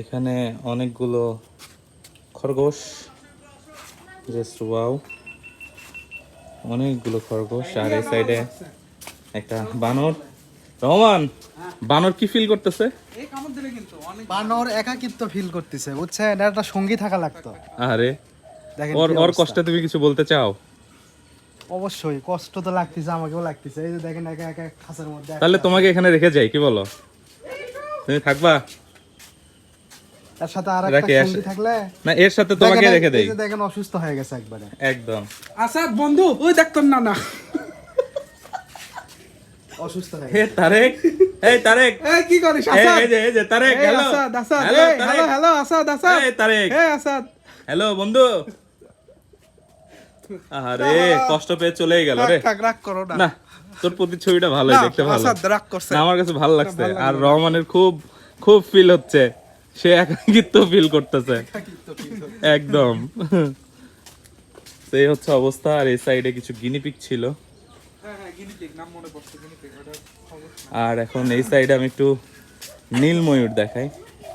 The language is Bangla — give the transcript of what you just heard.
এখানে অনেকগুলো খরগোশ জাস্ট ওয়াও অনেকগুলো খরগোশ আর এই সাইডে একটা বানর। রহমান বানর কি ফিল করতেছে? বানর একাকিত্ব ফিল করতেছে বুঝছেন? এটা একটা সঙ্গী থাকা লাগতো। আরে ওর ওর কষ্টে তুমি কিছু বলতে চাও? অবশ্যই কষ্ট তো লাগতেছে আমাকেও লাগতেছে। এই যে দেখেন একা একা খাঁচার মধ্যে তাহলে তোমাকে এখানে রেখে যাই কি বলো? তুমি থাকবা? তার সাথে আর একটা রাখি, সঙ্গী থাকলে না এর সাথে তোমাকে রেখে দেই। দেখেন অসুস্থ হয়ে গেছে একবারে। একদম। আসাদ বন্ধু ওই না না। অসুস্থ হয়ে হে তারেক এই তারেক। এই কি করিস আসাদ? এই যে এই যে Tarek hello. Asad Asad hello hello hello Asad Asad. এই তারেক। এই আসাদ। হ্যালো বন্ধু। আরে কষ্ট পেয়ে চলেই গেল রে। রাগ করো না। না তোর প্রতিচ্ছবিটা ভালোই দেখতে ভালো। আসাদ রাগ করছে। আমার কাছে ভালো লাগছে। আর রহমানের খুব খুব ফিল হচ্ছে। সে একাকিত্ব ফিল করতেছে। একদম। সেই হচ্ছে অবস্থা আর এই সাইডে কিছু গিনিপিক ছিল। হ্যাঁ হ্যাঁ আর এখন এই সাইডে আমি একটু নীল ময়ূর দেখাই।